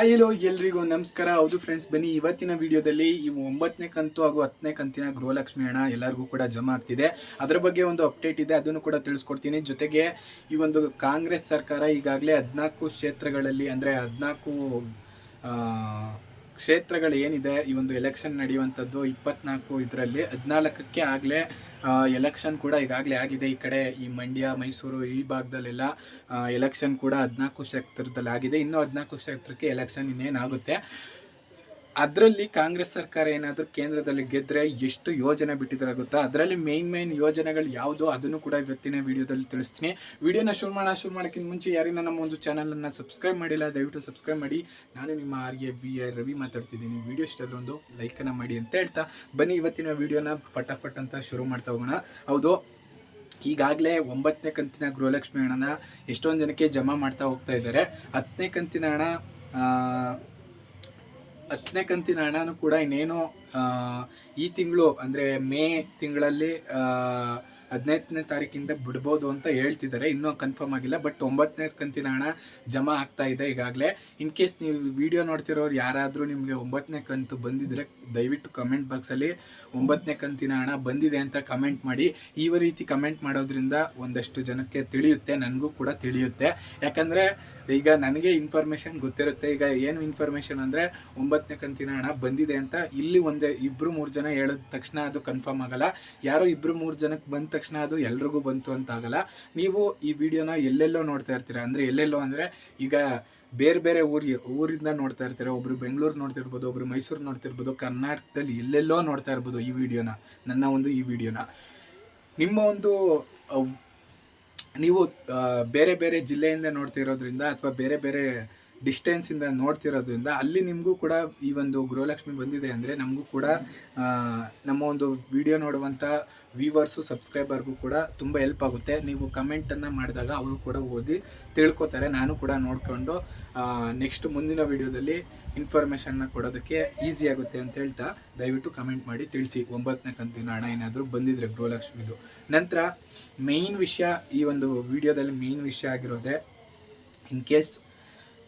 Hello ಎಲ್ರಿಗೂ ನಮಸ್ಕಾರ. ಹೌದು ಫ್ರೆಂಡ್ಸ್ ಬನ್ನಿ. ಇವತ್ತಿನ ವಿಡಿಯೋದಲ್ಲಿ ಈ ಒಂಬತ್ತನೇ ಕಂತು ಹಾಗೂ ಹತ್ತನೇ ಕಂತಿನ ಗೃಹಲಕ್ಷ್ಮಿ ಹಣ ಎಲ್ಲರಿಗೂ ಕೂಡ ಜಮಾ ಆಗ್ತಿದೆ. ಅದರ ಬಗ್ಗೆ ಒಂದು ಅಪ್ಡೇಟ್ ಇದೆ, ಅದನ್ನು ಕೂಡ ತಿಳಿಸ್ಕೊಡ್ತೀನಿ. ಜೊತೆಗೆ ಈ ಒಂದು ಕಾಂಗ್ರೆಸ್ ಸರ್ಕಾರ ಈಗಾಗಲೇ ಹದಿನಾಲ್ಕು ಕ್ಷೇತ್ರಗಳಲ್ಲಿ, ಅಂದರೆ ಹದಿನಾಲ್ಕು ಕ್ಷೇತ್ರಗಳು ಏನಿದೆ ಈ ಒಂದು ಎಲೆಕ್ಷನ್ ನಡೆಯುವಂಥದ್ದು ಇಪ್ಪತ್ನಾಲ್ಕು ಇದರಲ್ಲಿ, ಹದಿನಾಲ್ಕಕ್ಕೆ ಆಗಲೇ ಎಲೆಕ್ಷನ್ ಕೂಡ ಈಗಾಗಲೇ ಆಗಿದೆ ಈ ಕಡೆ, ಈ ಮಂಡ್ಯ, ಮೈಸೂರು ಈ ಭಾಗದಲ್ಲೆಲ್ಲ ಎಲೆಕ್ಷನ್ ಕೂಡ ಹದಿನಾಲ್ಕು ಕ್ಷೇತ್ರದಲ್ಲಿ ಆಗಿದೆ ಇನ್ನೂ ಹದಿನಾಲ್ಕು ಕ್ಷೇತ್ರಕ್ಕೆ ಎಲೆಕ್ಷನ್ ಇನ್ನೇನಾಗುತ್ತೆ? ಅದರಲ್ಲಿ ಕಾಂಗ್ರೆಸ್ ಸರ್ಕಾರ ಏನಾದರೂ ಕೇಂದ್ರದಲ್ಲಿ ಗೆದ್ದರೆ ಎಷ್ಟು ಯೋಜನೆ ಬಿಟ್ಟಿದ್ದಾರೆ ಗೊತ್ತಾ? ಅದರಲ್ಲಿ ಮೇನ್ ಮೇನ್ ಯೋಜನೆಗಳು ಯಾವುದು? ಅದನ್ನು ಕೂಡ ಇವತ್ತಿನ ವಿಡಿಯೋದಲ್ಲಿ ತಿಳಿಸ್ತೀನಿ. ವಿಡಿಯೋನ ಶುರು ಮಾಡೋಣ ಶುರು ಮಾಡೋಕ್ಕಿಂತ ಮುಂಚೆ ಯಾರಿನ ನಮ್ಮ ಒಂದು ಚಾನಲನ್ನು ಸಬ್ಸ್ಕ್ರೈಬ್ ಮಾಡಿಲ್ಲ, ದಯವಿಟ್ಟು ಸಬ್ಸ್ಕ್ರೈಬ್ ಮಾಡಿ. ನಾನು ನಿಮ್ಮ R A B R Ravi ಮಾತಾಡ್ತಿದ್ದೀನಿ. ವಿಡಿಯೋ ಇಷ್ಟ ಆದ್ರೆ ಒಂದು ಲೈಕನ್ನು ಮಾಡಿ ಅಂತ ಹೇಳ್ತಾ. ಬನ್ನಿ ಇವತ್ತಿನ ವಿಡಿಯೋನ ಫಟಾಫಟ್ ಅಂತ ಶುರು ಮಾಡ್ತಾ ಹೋಗೋಣ. ಹೌದು, ಈಗಾಗಲೇ ಒಂಬತ್ತನೇ ಕಂತಿನ ಗೃಹಲಕ್ಷ್ಮಿ ಹಣನ ಎಷ್ಟೊಂದು ಜನಕ್ಕೆ ಜಮಾ ಮಾಡ್ತಾ ಹೋಗ್ತಾ ಇದ್ದಾರೆ. ಹತ್ತನೇ ಕಂತಿನ ಹಣ ಹತ್ತನೇ ಕಂತಿನ ಹಣನೂ ಕೂಡ ಇನ್ನೇನು ಈ ತಿಂಗಳು ಅಂದರೆ ಮೇ ತಿಂಗಳಲ್ಲಿ ಹದಿನೈದನೇ ತಾರೀಕಿಂದ ಬಿಡ್ಬೋದು ಅಂತ ಹೇಳ್ತಿದ್ದಾರೆ. ಇನ್ನೂ ಕನ್ಫರ್ಮ್ ಆಗಿಲ್ಲ ಬಟ್ ಒಂಬತ್ತನೇ ಕಂತಿನ ಹಣ ಜಮಾ ಆಗ್ತಾ ಇದೆ ಈಗಾಗಲೇ. ಇನ್ ಕೇಸ್ ನೀವು ವಿಡಿಯೋ ನೋಡ್ತಿರೋರು ಯಾರಾದರೂ ನಿಮಗೆ ಒಂಬತ್ತನೇ ಕಂತು ಬಂದಿದ್ರೆ ದಯವಿಟ್ಟು ಕಮೆಂಟ್ ಬಾಕ್ಸಲ್ಲಿ ಒಂಬತ್ತನೇ ಕಂತಿನ ಹಣ ಬಂದಿದೆ ಅಂತ ಕಮೆಂಟ್ ಮಾಡಿ. ಈ ರೀತಿ ಕಮೆಂಟ್ ಮಾಡೋದ್ರಿಂದ ಒಂದಷ್ಟು ಜನಕ್ಕೆ ತಿಳಿಯುತ್ತೆ, ನನಗೂ ಕೂಡ ತಿಳಿಯುತ್ತೆ. ಯಾಕಂದರೆ ಈಗ ನನಗೆ ಇನ್ಫಾರ್ಮೇಷನ್ ಗೊತ್ತಿರುತ್ತೆ. ಈಗ ಏನು ಇನ್ಫಾರ್ಮೇಷನ್ ಅಂದರೆ ಒಂಬತ್ತನೇ ಕಂತಿನ ಹಣ ಬಂದಿದೆ ಅಂತ ಇಲ್ಲಿ ಒಂದೇ ಇಬ್ಬರು ಮೂರು ಜನ ಹೇಳಿದ ತಕ್ಷಣ ಅದು ಕನ್ಫರ್ಮ್ ಆಗಲ್ಲ. ಯಾರೋ ಇಬ್ಬರು ಮೂರು ಜನಕ್ಕೆ ಬಂದ ತಕ್ಷಣ ಅದು ಎಲ್ರಿಗೂ ಬಂತು ಅಂತ ಆಗಲ್ಲ ನೀವು ಈ ವಿಡಿಯೋನ ಎಲ್ಲೆಲ್ಲೋ ನೋಡ್ತಾ ಇರ್ತೀರ? ಅಂದರೆ ಎಲ್ಲೆಲ್ಲೋ ಅಂದರೆ ಈಗ ಬೇರೆ ಬೇರೆ ಊರಿ ಊರಿಂದ ನೋಡ್ತಾ ಇರ್ತಾರೆ? ಒಬ್ರು ಬೆಂಗಳೂರು ನೋಡ್ತಿರ್ಬೋದು ಒಬ್ರು ಮೈಸೂರು ನೋಡ್ತಾ ಇರ್ಬೋದು, ಕರ್ನಾಟಕದಲ್ಲಿ ಎಲ್ಲೆಲ್ಲೋ ನೋಡ್ತಾ ಇರ್ಬೋದು ಈ ವಿಡಿಯೋನ, ನನ್ನ ಒಂದು ಈ ವಿಡಿಯೋನ. ನಿಮ್ಮ ಒಂದು ನೀವು ಬೇರೆ ಬೇರೆ ಜಿಲ್ಲೆಯಿಂದ ನೋಡ್ತಿರೋದ್ರಿಂದ ಅಥವಾ ಬೇರೆ ಬೇರೆ ಡಿಸ್ಟೆನ್ಸಿಂದ ನೋಡ್ತಿರೋದ್ರಿಂದ ಅಲ್ಲಿ ನಿಮಗೂ ಕೂಡ ಈ ಒಂದು ಗೃಹಲಕ್ಷ್ಮಿ ಬಂದಿದೆ ಅಂದರೆ ನಮಗೂ ಕೂಡ ನಮ್ಮ ಒಂದು ವಿಡಿಯೋ ನೋಡುವಂಥ ವ್ಯೂವರ್ಸು ಸಬ್ಸ್ಕ್ರೈಬರ್ಗೂ ಕೂಡ ತುಂಬ ಹೆಲ್ಪ್ ಆಗುತ್ತೆ. ನೀವು ಕಮೆಂಟನ್ನು ಮಾಡಿದಾಗ ಅವರು ಕೂಡ ಓದಿ ತಿಳ್ಕೊತಾರೆ. ನಾನು ಕೂಡ ನೋಡಿಕೊಂಡು ನೆಕ್ಸ್ಟ್ ಮುಂದಿನ ವಿಡಿಯೋದಲ್ಲಿ ಇನ್ಫಾರ್ಮೇಷನ್ನ ಕೊಡೋದಕ್ಕೆ ಈಸಿ ಆಗುತ್ತೆ ಅಂತ ಹೇಳ್ತಾ ದಯವಿಟ್ಟು ಕಮೆಂಟ್ ಮಾಡಿ ತಿಳಿಸಿ. ಒಂಬತ್ತನೇ ಕಂತಿನ ಹಣ ಏನಾದರೂ ಬಂದಿದ್ರೆ ಗೃಹಲಕ್ಷ್ಮಿದು. ನಂತರ ಮೇಯ್ನ್ ವಿಷಯ ಈ ಒಂದು ವಿಡಿಯೋದಲ್ಲಿ ಮೇಯ್ನ್ ವಿಷಯ ಆಗಿರೋದೆ ಇನ್ ಕೇಸ್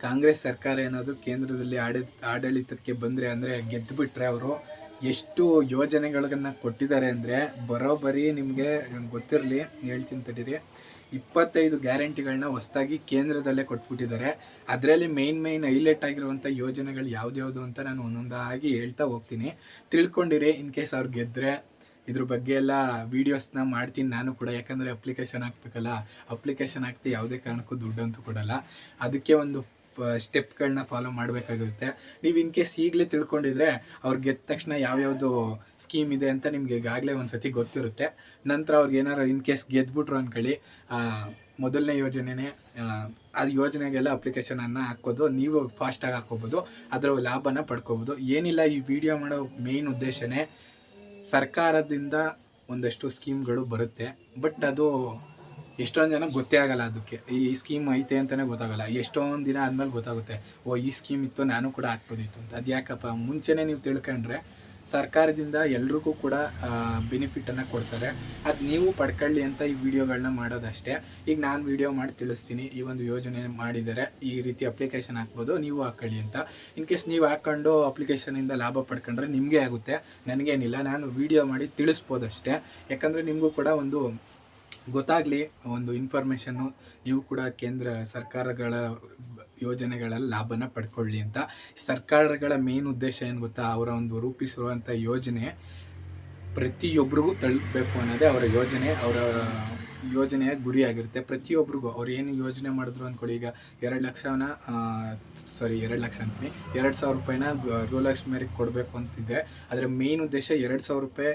ಕಾಂಗ್ರೆಸ್ ಸರ್ಕಾರ ಏನಾದರೂ ಕೇಂದ್ರದಲ್ಲಿ ಆಡಳಿತ ಆಡಳಿತಕ್ಕೆ ಬಂದರೆ ಅಂದರೆ ಗೆದ್ದುಬಿಟ್ರೆ ಅವರು ಎಷ್ಟು ಯೋಜನೆಗಳನ್ನು ಕೊಟ್ಟಿದ್ದಾರೆ ಅಂದರೆ ಬರೋಬ್ಬರಿ ನಿಮಗೆ ಗೊತ್ತಿರಲಿ, ಹೇಳ್ತೀನಿ ತಡೀರಿ. ಇಪ್ಪತ್ತೈದು ಗ್ಯಾರಂಟಿಗಳನ್ನ ಹೊಸದಾಗಿ ಕೇಂದ್ರದಲ್ಲೇ ಕೊಟ್ಬಿಟ್ಟಿದ್ದಾರೆ. ಅದರಲ್ಲಿ ಮೇಯ್ನ್ ಮೇಯ್ನ್ ಹೈಲೈಟ್ ಆಗಿರುವಂಥ ಯೋಜನೆಗಳು ಯಾವ್ದ್ಯಾವುದು ಅಂತ ನಾನು ಒಂದೊಂದಾಗಿ ಹೇಳ್ತಾ ಹೋಗ್ತೀನಿ. ತಿಳ್ಕೊಂಡಿರಿ ಇನ್ ಕೇಸ್ ಅವ್ರು ಗೆದ್ದರೆ ಇದ್ರ ಬಗ್ಗೆ ಎಲ್ಲ ವೀಡಿಯೋಸ್ನ ಮಾಡ್ತೀನಿ ನಾನು ಕೂಡ, ಯಾಕಂದರೆ ಅಪ್ಲಿಕೇಶನ್ ಹಾಕ್ಬೇಕಲ್ಲ. ಅಪ್ಲಿಕೇಶನ್ ಹಾಕ್ತಿ ಯಾವುದೇ ಕಾರಣಕ್ಕೂ ದುಡ್ಡಂತೂ ಕೊಡಲ್ಲ. ಅದಕ್ಕೆ ಒಂದು ಸ್ಟೆಪ್ಗಳನ್ನ ಫಾಲೋ ಮಾಡಬೇಕಾಗುತ್ತೆ ನೀವು ಇನ್ ಕೇಸ್ ಈಗಲೇ ತಿಳ್ಕೊಂಡಿದ್ರೆ ಅವ್ರು ಗೆದ್ದ ತಕ್ಷಣ ಯಾವ್ಯಾವುದು ಸ್ಕೀಮ್ ಇದೆ ಅಂತ ನಿಮಗೆ ಈಗಾಗಲೇ ಒಂದು ಸತಿ ಗೊತ್ತಿರುತ್ತೆ. ನಂತರ ಅವ್ರಿಗೆ ಏನಾರು ಇನ್ ಕೇಸ್ ಗೆದ್ಬಿಟ್ರು ಅಂದ್ಕೊಳ್ಳಿ ಮೊದಲನೇ ಯೋಜನೆನೇ ಆ, ಯೋಜನೆಗೆಲ್ಲ ಅಪ್ಲಿಕೇಶನನ್ನು ಹಾಕೋದು ನೀವು ಫಾಸ್ಟಾಗಿ ಹಾಕೋಬೋದು ಅದರ ಲಾಭನ ಪಡ್ಕೋಬೋದು. ಏನಿಲ್ಲ ಈ ವಿಡಿಯೋ ಮಾಡೋ ಮೇನ್ ಉದ್ದೇಶನೇ ಸರ್ಕಾರದಿಂದ ಒಂದಷ್ಟು ಸ್ಕೀಮ್ಗಳು ಬರುತ್ತೆ. ಬಟ್ ಅದು ಎಷ್ಟೊಂದು ಜನ ಗೊತ್ತೇ ಆಗಲ್ಲ ಅದಕ್ಕೆ. ಈ ಸ್ಕೀಮ್ ಐತೆ ಅಂತಲೇ ಗೊತ್ತಾಗಲ್ಲ. ಎಷ್ಟೊಂದು ದಿನ ಆದಮೇಲೆ ಗೊತ್ತಾಗುತ್ತೆ. ಓ, ಈ ಸ್ಕೀಮ್ ಇತ್ತು, ನಾನು ಕೂಡ ಹಾಕ್ಬೋದಿತ್ತು ಅಂತ. ಅದು ಯಾಕಪ್ಪ? ಮುಂಚೆನೇ ನೀವು ತಿಳ್ಕೊಂಡ್ರೆ ಸರ್ಕಾರದಿಂದ ಎಲ್ರಿಗೂ ಕೂಡ ಬೆನಿಫಿಟನ್ನು ಕೊಡ್ತಾರೆ. ಅದು ನೀವು ಪಡ್ಕೊಳ್ಳಿ ಅಂತ ಈ ವಿಡಿಯೋಗಳನ್ನ ಮಾಡೋದಷ್ಟೇ. ಈಗ ನಾನು ವಿಡಿಯೋ ಮಾಡಿ ತಿಳಿಸ್ತೀನಿ. ಈ ಒಂದು ಯೋಜನೆ ಮಾಡಿದರೆ ಈ ರೀತಿ ಅಪ್ಲಿಕೇಶನ್ ಹಾಕ್ಬೋದು, ನೀವು ಹಾಕ್ಕೊಳ್ಳಿ ಅಂತ. ಇನ್ ಕೇಸ್ ನೀವು ಹಾಕ್ಕೊಂಡು ಅಪ್ಲಿಕೇಶನಿಂದ ಲಾಭ ಪಡ್ಕೊಂಡ್ರೆ ನಿಮಗೆ ಆಗುತ್ತೆ. ನನಗೇನಿಲ್ಲ. ನಾನು ವಿಡಿಯೋ ಮಾಡಿ ತಿಳಿಸ್ಬೋದಷ್ಟೇ. ಯಾಕಂದರೆ ನಿಮಗೂ ಕೂಡ ಒಂದು ಗೊತ್ತಾಗಲಿ, ಒಂದು ಇನ್ಫಾರ್ಮೇಷನ್ನು ನೀವು ಕೂಡ ಕೇಂದ್ರ ಸರ್ಕಾರಗಳ ಯೋಜನೆಗಳ ಲಾಭನ ಪಡ್ಕೊಳ್ಳಿ ಅಂತ. ಸರ್ಕಾರಗಳ ಮೇನ್ ಉದ್ದೇಶ ಏನು ಗೊತ್ತಾ? ಅವರ ಒಂದು ರೂಪಿಸಿರುವಂಥ ಯೋಜನೆ ಪ್ರತಿಯೊಬ್ಬರಿಗೂ ತಲುಪಬೇಕು ಅನ್ನೋದೇ ಅವರ ಯೋಜನೆ, ಅವರ ಯೋಜನೆಯ ಗುರಿಯಾಗಿರುತ್ತೆ. ಪ್ರತಿಯೊಬ್ಬರಿಗೂ ಅವ್ರು ಏನು ಯೋಜನೆ ಮಾಡಿದ್ರು ಅಂದ್ಕೊಳ್ಳಿ ಈಗ ಎರಡು ಲಕ್ಷನ ಸಾರಿ ಎರಡು ಲಕ್ಷ ಅಂತೀನಿ. ಎರಡು ಸಾವಿರ ರೂಪಾಯಿನ ಗೃಹಲಕ್ಷ್ಮಿಯರಿಗೆ ಕೊಡಬೇಕು ಅಂತಿದೆ. ಅದರ ಮೇನ್ ಉದ್ದೇಶ ಎರಡು ಸಾವಿರ ರೂಪಾಯಿ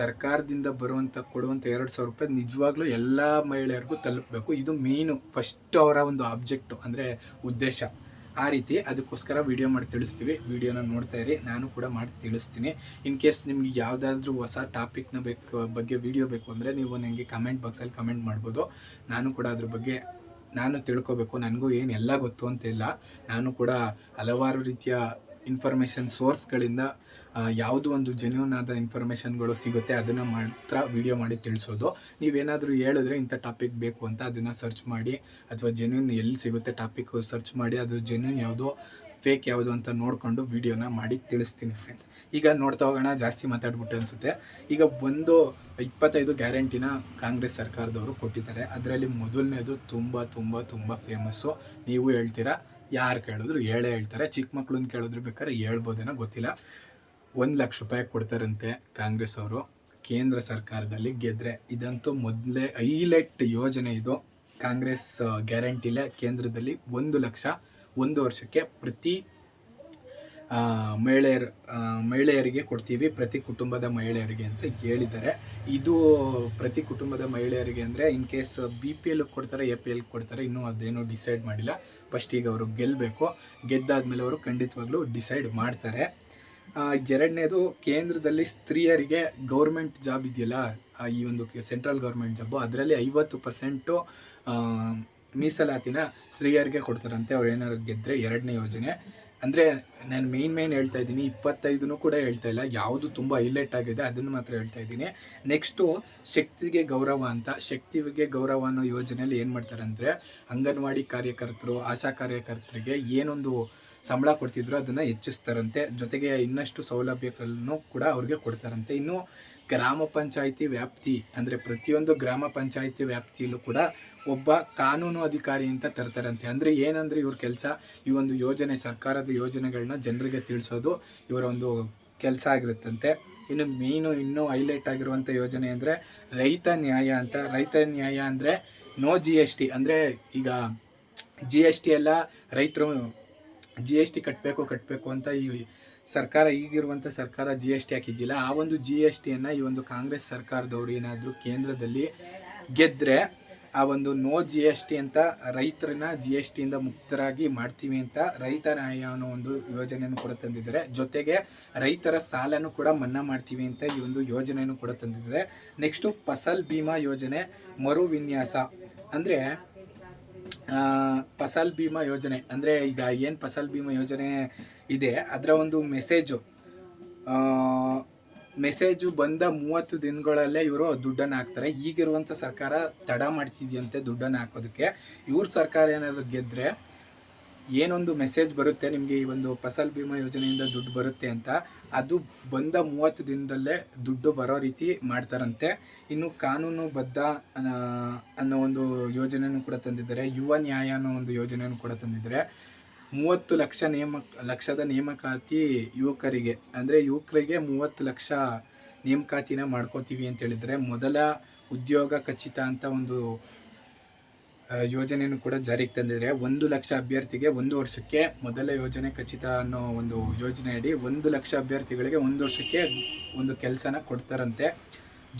ಸರ್ಕಾರದಿಂದ ಬರುವಂಥ ಕೊಡುವಂಥ ಎರಡು ಸಾವಿರ ರೂಪಾಯಿ ನಿಜವಾಗ್ಲೂ ಎಲ್ಲ ಮಹಿಳೆಯರಿಗೂ ತಲುಪಬೇಕು. ಇದು ಮೇನು ಫಸ್ಟ್ ಅವರ ಒಂದು ಆಬ್ಜೆಕ್ಟು ಅಂದರೆ ಉದ್ದೇಶ. ಆ ರೀತಿ ಅದಕ್ಕೋಸ್ಕರ ವಿಡಿಯೋ ಮಾಡಿ ತಿಳಿಸ್ತೀವಿ. ವಿಡಿಯೋನ ನೋಡ್ತಾ ಇರಿ. ನಾನು ಕೂಡ ಮಾಡಿ ತಿಳಿಸ್ತೀನಿ. ಇನ್ ಕೇಸ್ ನಿಮ್ಗೆ ಯಾವುದಾದ್ರೂ ಹೊಸ ಟಾಪಿಕ್ನ ಬೇಕು, ಬಗ್ಗೆ ವಿಡಿಯೋ ಬೇಕು ಅಂದರೆ ನೀವು ನನಗೆ ಕಮೆಂಟ್ ಬಾಕ್ಸಲ್ಲಿ ಕಮೆಂಟ್ ಮಾಡ್ಬೋದು. ನಾನು ಕೂಡ ಅದ್ರ ಬಗ್ಗೆ ನಾನು ತಿಳ್ಕೊಬೇಕು. ನನಗೂ ಏನು ಎಲ್ಲ ಗೊತ್ತು ಅಂತಿಲ್ಲ ನಾನು ಕೂಡ ಹಲವಾರು ರೀತಿಯ ಇನ್ಫಾರ್ಮೇಷನ್ ಸೋರ್ಸ್ಗಳಿಂದ ಯಾವುದು ಒಂದು ಜೆನ್ಯೂನ್ ಆದ ಇನ್ಫಾರ್ಮೇಷನ್ಗಳು ಸಿಗುತ್ತೆ ಅದನ್ನು ಮಾತ್ರ ವಿಡಿಯೋ ಮಾಡಿ ತಿಳಿಸೋದು. ನೀವೇನಾದರೂ ಹೇಳಿದ್ರೆ ಇಂಥ ಟಾಪಿಕ್ ಬೇಕು ಅಂತ ಅದನ್ನು ಸರ್ಚ್ ಮಾಡಿ, ಅಥವಾ ಜೆನ್ಯೂನ್ ಎಲ್ಲಿ ಸಿಗುತ್ತೆ ಟಾಪಿಕ್ ಸರ್ಚ್ ಮಾಡಿ, ಅದು ಜೆನ್ಯೂನ್ ಯಾವುದು ಫೇಕ್ ಯಾವುದು ಅಂತ ನೋಡಿಕೊಂಡು ವೀಡಿಯೋನ ಮಾಡಿ ತಿಳಿಸ್ತೀನಿ ಫ್ರೆಂಡ್ಸ್ ಈಗ ನೋಡ್ತಾ ಹೋಗೋಣ, ಜಾಸ್ತಿ ಮಾತಾಡ್ಬಿಟ್ಟು ಅನಿಸುತ್ತೆ. ಈಗ ಒಂದು ಇಪ್ಪತ್ತೈದು ಗ್ಯಾರಂಟಿನ ಕಾಂಗ್ರೆಸ್ ಸರ್ಕಾರದವರು ಕೊಟ್ಟಿದ್ದಾರೆ. ಅದರಲ್ಲಿ ಮೊದಲನೇದು ತುಂಬ ತುಂಬ ತುಂಬ ಫೇಮಸ್ಸು ನೀವು ಹೇಳ್ತೀರಾ? ಯಾರು ಕೇಳಿದ್ರು ಹೇಳೇ ಹೇಳ್ತಾರೆ. ಚಿಕ್ಕ ಮಕ್ಳನ್ನ ಕೇಳಿದ್ರು ಬೇಕಾದ್ರೆ ಹೇಳ್ಬೋದೇನೋ ಗೊತ್ತಿಲ್ಲ. ಒಂದು ಲಕ್ಷ ರೂಪಾಯಿ ಕೊಡ್ತಾರಂತೆ ಕಾಂಗ್ರೆಸ್ ಅವರು. ಕೇಂದ್ರ ಸರ್ಕಾರದಲ್ಲಿ ಗೆದ್ರೆ ಇದಂತೂ ಮೊದಲೇ ಹೈಲೈಟ್ ಯೋಜನೆ ಇದು. ಕಾಂಗ್ರೆಸ್ ಗ್ಯಾರಂಟಿಲೆ ಕೇಂದ್ರದಲ್ಲಿ ಒಂದು ಲಕ್ಷ ಒಂದು ವರ್ಷಕ್ಕೆ ಪ್ರತಿ ಮಹಿಳೆಯರ್ ಮಹಿಳೆಯರಿಗೆ ಕೊಡ್ತೀವಿ, ಪ್ರತಿ ಕುಟುಂಬದ ಮಹಿಳೆಯರಿಗೆ ಅಂತ ಹೇಳಿದ್ದಾರೆ. ಇದು ಪ್ರತಿ ಕುಟುಂಬದ ಮಹಿಳೆಯರಿಗೆ ಅಂದರೆ in case B P L ಕೊಡ್ತಾರೆ ಎ ಪಿ ಎಲ್ ಕೊಡ್ತಾರೆ, ಇನ್ನೂ ಅದೇನೂ ಡಿಸೈಡ್ ಮಾಡಿಲ್ಲ. ಫಸ್ಟ್ ಈಗ ಅವರು ಗೆಲ್ಲಬೇಕು ಗೆದ್ದಾದ್ಮೇಲೆ ಅವರು ಖಂಡಿತವಾಗ್ಲೂ ಡಿಸೈಡ್ ಮಾಡ್ತಾರೆ. ಎರಡನೇದು, ಕೇಂದ್ರದಲ್ಲಿ ಸ್ತ್ರೀಯರಿಗೆ ಗೌರ್ಮೆಂಟ್ ಜಾಬ್ ಇದೆಯಲ್ಲ ಈ ಒಂದು ಸೆಂಟ್ರಲ್ ಗೌರ್ಮೆಂಟ್ ಜಾಬು ಅದರಲ್ಲಿ ಐವತ್ತು ಪರ್ಸೆಂಟು ಮೀಸಲಾತಿನ ಸ್ತ್ರೀಯರಿಗೆ ಕೊಡ್ತಾರಂತೆ. ಅವ್ರು ಏನಾದ್ರು ಗೆದ್ದರೆ ಎರಡನೇ ಯೋಜನೆ. ಅಂದರೆ ನಾನು ಮೇನ್ ಮೇನ್ ಹೇಳ್ತಾ ಇದ್ದೀನಿ. ಇಪ್ಪತ್ತೈದು ಕೂಡ ಹೇಳ್ತಾ ಇಲ್ಲ. ಯಾವುದು ತುಂಬ ಹೈಲೈಟ್ ಆಗಿದೆ ಅದನ್ನು ಮಾತ್ರ ಹೇಳ್ತಾ ಇದ್ದೀನಿ. ನೆಕ್ಸ್ಟು ಶಕ್ತಿಗೆ ಗೌರವ ಅಂತ. ಶಕ್ತಿಗೆ ಗೌರವ ಅನ್ನೋ ಯೋಜನೆಯಲ್ಲಿ ಏನು ಮಾಡ್ತಾರೆ ಅಂದರೆ ಅಂಗನವಾಡಿ ಕಾರ್ಯಕರ್ತರು, ಆಶಾ ಕಾರ್ಯಕರ್ತರಿಗೆ ಏನೊಂದು ಸಂಬಳ ಕೊಡ್ತಿದ್ರು ಅದನ್ನು ಹೆಚ್ಚಿಸ್ತಾರಂತೆ. ಜೊತೆಗೆ ಇನ್ನಷ್ಟು ಸೌಲಭ್ಯಗಳನ್ನು ಕೂಡ ಅವ್ರಿಗೆ ಕೊಡ್ತಾರಂತೆ. ಇನ್ನು ಗ್ರಾಮ ಪಂಚಾಯಿತಿ ವ್ಯಾಪ್ತಿ ಅಂದರೆ ಪ್ರತಿಯೊಂದು ಗ್ರಾಮ ಪಂಚಾಯಿತಿ ವ್ಯಾಪ್ತಿಯಲ್ಲೂ ಕೂಡ ಒಬ್ಬ ಕಾನೂನು ಅಧಿಕಾರಿ ಅಂತ ತರ್ತಾರಂತೆ. ಅಂದರೆ ಏನಂದ್ರೆ ಇವ್ರ ಕೆಲಸ ಈ ಒಂದು ಯೋಜನೆ, ಸರ್ಕಾರದ ಯೋಜನೆಗಳನ್ನ ಜನರಿಗೆ ತಿಳಿಸೋದು ಇವರ ಒಂದು ಕೆಲಸ ಆಗಿರುತ್ತಂತೆ. ಇನ್ನು ಮೇಯ್ನು ಇನ್ನೂ ಹೈಲೈಟ್ ಆಗಿರುವಂಥ ಯೋಜನೆ ಅಂದರೆ ರೈತ ನ್ಯಾಯ ಅಂತ. ರೈತ ನ್ಯಾಯ ಅಂದರೆ ನೋ ಜಿ ಎಸ್ ಟಿ ಅಂದರೆ ಈಗ ಜಿ ಎಸ್ ಟಿ ಎಲ್ಲ ರೈತರು ಜಿ ಎಸ್ ಟಿ ಕಟ್ಟಬೇಕು ಕಟ್ಟಬೇಕು ಅಂತ ಈ ಸರ್ಕಾರ ಈಗಿರುವಂಥ ಸರ್ಕಾರ ಜಿ ಎಸ್ ಟಿ ಹಾಕಿದ್ದಿಲ್ಲ. ಆ ಒಂದು ಜಿ ಎಸ್ ಟಿಯನ್ನು ಈ ಒಂದು ಕಾಂಗ್ರೆಸ್ ಸರ್ಕಾರದವರು ಏನಾದರೂ ಕೇಂದ್ರದಲ್ಲಿ ಗೆದ್ದರೆ ಆ ಒಂದು ನೋ ಜಿ ಎಸ್ ಟಿ ಅಂತ ರೈತರನ್ನ ಜಿ ಎಸ್ ಟಿಯಿಂದ ಮುಕ್ತರಾಗಿ ಮಾಡ್ತೀವಿ ಅಂತ ರೈತ ನ್ಯಾಯ ಅನ್ನೋ ಒಂದು ಯೋಜನೆಯನ್ನು ಕೂಡ ತಂದಿದ್ದಾರೆ. ಜೊತೆಗೆ ರೈತರ ಸಾಲನು ಕೂಡ ಮನ್ನಾ ಮಾಡ್ತೀವಿ ಅಂತ ಈ ಒಂದು ಯೋಜನೆಯನ್ನು ಕೂಡ ತಂದಿದ್ದಾರೆ. ನೆಕ್ಸ್ಟು ಫಸಲ್ ಬಿಮಾ ಯೋಜನೆ, ಮರು ವಿನ್ಯಾಸ. ಅಂದರೆ ಫಸಲ್ ಬಿಮಾ ಯೋಜನೆ. ಅಂದರೆ ಈಗ ಏನು ಫಸಲ್ ಬಿಮಾ ಯೋಜನೆ ಇದೆ, ಅದರ ಒಂದು ಮೆಸೇಜು ಮೆಸೇಜು ಬಂದ ಮೂವತ್ತು ದಿನಗಳಲ್ಲೇ ಇವರು ದುಡ್ಡನ್ನು ಹಾಕ್ತಾರೆ. ಈಗಿರುವಂಥ ಸರ್ಕಾರ ತಡ ಮಾಡ್ತಿದೆಯಂತೆ ದುಡ್ಡನ್ನು ಹಾಕೋದಕ್ಕೆ. ಇವ್ರ ಸರ್ಕಾರ ಏನಾದರೂ ಗೆದ್ದರೆ ಏನೊಂದು ಮೆಸೇಜ್ ಬರುತ್ತೆ, ನಿಮಗೆ ಈ ಒಂದು ಫಸಲ್ ಭೀಮಾ ಯೋಜನೆಯಿಂದ ದುಡ್ಡು ಬರುತ್ತೆ ಅಂತ, ಅದು ಬಂದ ಮೂವತ್ತು ದಿನದಲ್ಲೇ ದುಡ್ಡು ಬರೋ ರೀತಿ ಮಾಡ್ತಾರಂತೆ. ಇನ್ನು ಕಾನೂನುಬದ್ಧ ಬದ್ಧ ಅನ್ನೋ ಒಂದು ಯೋಜನೆಯನ್ನು ಕೂಡ ತಂದಿದ್ದಾರೆ. ಯುವ ನ್ಯಾಯ ಅನ್ನೋ ಒಂದು ಯೋಜನೆಯನ್ನು ಕೂಡ ತಂದಿದ್ದಾರೆ. ಮೂವತ್ತು ಲಕ್ಷ ನೇಮ, ಲಕ್ಷದ ನೇಮಕಾತಿ ಯುವಕರಿಗೆ, ಅಂದರೆ ಯುವಕರಿಗೆ ಮೂವತ್ತು ಲಕ್ಷ ನೇಮಕಾತಿನ ಮಾಡ್ಕೋತೀವಿ ಅಂತ ಹೇಳಿದರೆ, ಮೊದಲ ಉದ್ಯೋಗ ಖಚಿತ ಅಂತ ಒಂದು ಯೋಜನೆಯನ್ನು ಕೂಡ ಜಾರಿಗೆ ತಂದಿದ್ದಾರೆ ಒಂದು ಲಕ್ಷ ಅಭ್ಯರ್ಥಿಗೆ ಒಂದು ವರ್ಷಕ್ಕೆ ಮೊದಲ ಯೋಜನೆ ಖಚಿತ ಅನ್ನೋ ಒಂದು ಯೋಜನೆ ಅಡಿ ಒಂದು ಲಕ್ಷ ಅಭ್ಯರ್ಥಿಗಳಿಗೆ ಒಂದು ವರ್ಷಕ್ಕೆ ಒಂದು ಕೆಲಸನ ಕೊಡ್ತಾರಂತೆ.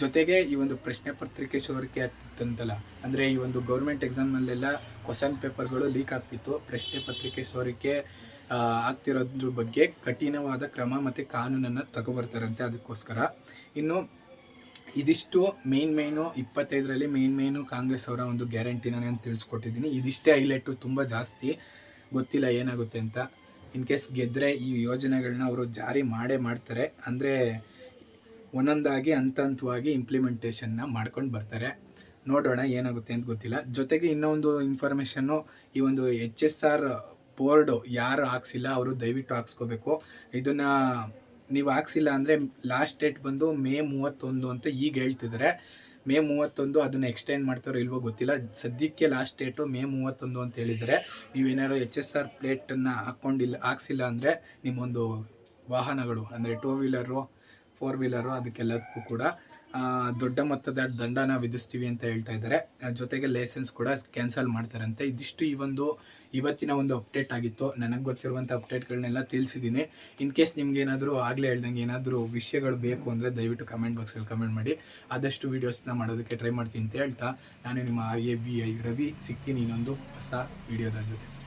ಜೊತೆಗೆ ಈ ಒಂದು ಪ್ರಶ್ನೆ ಪತ್ರಿಕೆ ಸೋರಿಕೆ ಆಗ್ತಿತ್ತಂತಲ್ಲ, ಅಂದರೆ ಈ ಒಂದು ಗೌರ್ಮೆಂಟ್ ಎಕ್ಸಾಮ್ನಲ್ಲೆಲ್ಲ ಕ್ವಶನ್ ಪೇಪರ್ಗಳು ಲೀಕ್ ಆಗ್ತಿತ್ತು. ಪ್ರಶ್ನೆ ಪತ್ರಿಕೆ ಸೋರಿಕೆ ಆಗ್ತಿರೋದ್ರ ಬಗ್ಗೆ ಕಠಿಣವಾದ ಕ್ರಮ ಮತ್ತು ಕಾನೂನನ್ನು ತಗೊಬರ್ತಾರಂತೆ ಅದಕ್ಕೋಸ್ಕರ. ಇನ್ನು ಇದಿಷ್ಟು ಮೇನ್ ಮೇಯ್ನು ಇಪ್ಪತ್ತೈದರಲ್ಲಿ ಮೇನ್ ಮೇಯ್ನು ಕಾಂಗ್ರೆಸ್ ಅವರ ಒಂದು ಗ್ಯಾರಂಟಿನ ನಾನು ತಿಳಿಸ್ಕೊಟ್ಟಿದ್ದೀನಿ. ಇದಿಷ್ಟೇ ಹೈಲೈಟು, ತುಂಬ ಜಾಸ್ತಿ ಗೊತ್ತಿಲ್ಲ ಏನಾಗುತ್ತೆ ಅಂತ. ಇನ್ ಕೇಸ್ ಗೆದ್ದರೆ ಈ ಯೋಜನೆಗಳನ್ನ ಅವರು ಜಾರಿ ಮಾಡೇ ಮಾಡ್ತಾರೆ. ಅಂದರೆ ಒಂದೊಂದಾಗಿ ಹಂತ ಹಂತವಾಗಿ ಇಂಪ್ಲಿಮೆಂಟೇಷನ್ನ ಮಾಡ್ಕೊಂಡು ಬರ್ತಾರೆ. ನೋಡೋಣ ಏನಾಗುತ್ತೆ ಅಂತ ಗೊತ್ತಿಲ್ಲ. ಜೊತೆಗೆ ಇನ್ನೊಂದು ಇನ್ಫಾರ್ಮೇಷನ್ನು ಈ ಒಂದು ಎಚ್ ಎಸ್ ಆರ್ ಬೋರ್ಡು ಯಾರು ಹಾಕ್ಸಿಲ್ಲ, ಅವರು ದಯವಿಟ್ಟು ಹಾಕ್ಸ್ಕೋಬೇಕು. ಇದನ್ನು ನೀವು ಹಾಕ್ಸಿಲ್ಲ ಅಂದರೆ ಲಾಸ್ಟ್ ಡೇಟ್ ಬಂದು ಮೇ ಮೂವತ್ತೊಂದು ಅಂತ ಈಗ ಹೇಳ್ತಿದ್ದಾರೆ ಮೇ ಮೂವತ್ತೊಂದು ಅದನ್ನು ಎಕ್ಸ್ಟೆಂಡ್ ಮಾಡ್ತಾರೋ ಇಲ್ವೋ ಗೊತ್ತಿಲ್ಲ. ಸದ್ಯಕ್ಕೆ ಲಾಸ್ಟ್ ಡೇಟು ಮೇ ಮೂವತ್ತೊಂದು ಅಂತ ಹೇಳಿದರೆ. ನೀವೇನಾದ್ರು ಎಚ್ ಎಸ್ ಆರ್ ಪ್ಲೇಟನ್ನು ಹಾಕ್ಕೊಂಡಿಲ್ಲ, ಹಾಕ್ಸಿಲ್ಲ ಅಂದರೆ ನಿಮ್ಮೊಂದು ವಾಹನಗಳು, ಅಂದರೆ ಟೂ ವೀಲರು ಫೋರ್ ವೀಲರು ಅದಕ್ಕೆಲ್ಲದಕ್ಕೂ ಕೂಡ ದೊಡ್ಡ ಮೊತ್ತದ ದಂಡನ ವಿಧಿಸ್ತೀವಿ ಅಂತ ಹೇಳ್ತಾ ಇದ್ದಾರೆ. ಜೊತೆಗೆ ಲೈಸೆನ್ಸ್ ಕೂಡ ಕ್ಯಾನ್ಸಲ್ ಮಾಡ್ತಾರಂತೆ. ಇದಿಷ್ಟು ಈ ಒಂದು ಇವತ್ತಿನ ಒಂದು ಅಪ್ಡೇಟ್ ಆಗಿತ್ತು. ನನಗೆ ಗೊತ್ತಿರುವಂಥ ಅಪ್ಡೇಟ್ಗಳನ್ನೆಲ್ಲ ತಿಳಿಸಿದ್ದೀನಿ ಇನ್ ಕೇಸ್ ನಿಮ್ಗೆ ಏನಾದರೂ ಆಗಲೇ ಹೇಳ್ದಂಗೆ ಏನಾದರೂ ವಿಷಯಗಳು ಬೇಕು ಅಂದರೆ ದಯವಿಟ್ಟು ಕಮೆಂಟ್ ಬಾಕ್ಸಲ್ಲಿ ಕಮೆಂಟ್ ಮಾಡಿ. ಆದಷ್ಟು ವೀಡಿಯೋಸ್ನ ಮಾಡೋದಕ್ಕೆ ಟ್ರೈ ಮಾಡ್ತೀನಿ ಅಂತ ಹೇಳ್ತಾ, ನಾನು ನಿಮ್ಮ ಎ ಬಿ ಐ ರವಿ ಸಿಗ್ತೀನಿ ಇನ್ನೊಂದು ಹೊಸ ವಿಡಿಯೋದ ಜೊತೆ.